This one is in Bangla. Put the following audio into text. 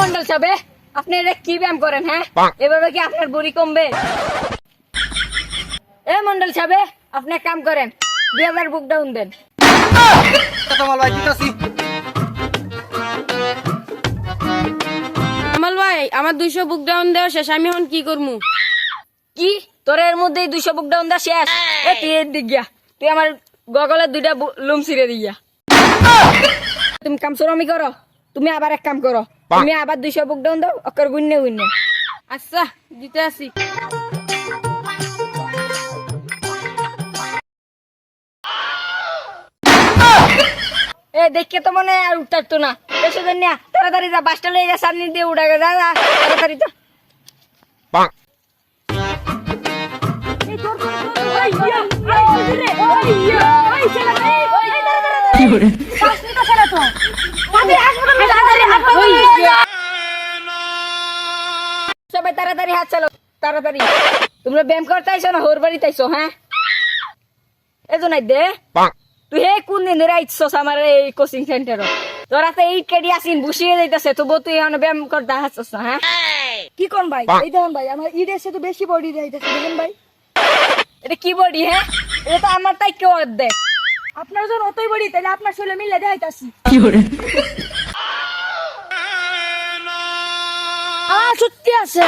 মন্ডল সাহেব আপনি এটা কি ব্যায়াম করেন হ্যাঁ? এভাবে কি আপনার বুড়ি কমবে? এ মন্ডল সাহেব আপনি এক কাম করেন দুই হাজার বুক ডাউন দেন। কামাল ভাই দিতাছি। কামাল ভাই আমার দুইশো বুক ডাউন দেওয়া শেষ আমি এখন কি করব কি? তোর এর মধ্যে দুইশো বুক ডাউন দা শেষ? এ তুই এর দিক গিয়া। তুই আমার গগলের দুইটা লুম ছিঁড়ে দিয়া তুমি কাম শ্রমি করো। তুমি আবার এক কাম করো তুমি আবার দুইশো বুক ডাউন দাও অকর গুন্নে গুন্নে আচ্ছা দিতে আসি এ দেখে তো মনে হয় আর উঠতো না এসে জন্য তাড়াতাড়ি যা বাসটা লয়ে যা সামনে দিয়ে উঠা যা তাড়াতাড়ি যা এই তোর, সবাই তাড়াতাড়ি হাত চালো তাড়াতাড়ি। তোমরা ব্যায়াম করতে আইছো না হোর বাড়িতে আইছো হ্যাঁ? এজো নাই দে। তুই হে কোন দিন রাইছস আমার এই কোচিং সেন্টার তোরা তো এই কেডি আসিন বসিয়ে যাইতাছে তবু তুই এখন ব্যায়াম করতে হাসছস না হ্যাঁ? কি কোন ভাই? এই দেখুন ভাই আমার ঈদ এসে তো বেশি বডি যাইতেছে দেখুন ভাই। এটা কি বডি হ্যাঁ? এটা তো আমার তাই কেউ দেখ আপনার যখন অতই বডি তাহলে আপনার শরীরে মিলে দেখাইতাছি। 啊，出电视。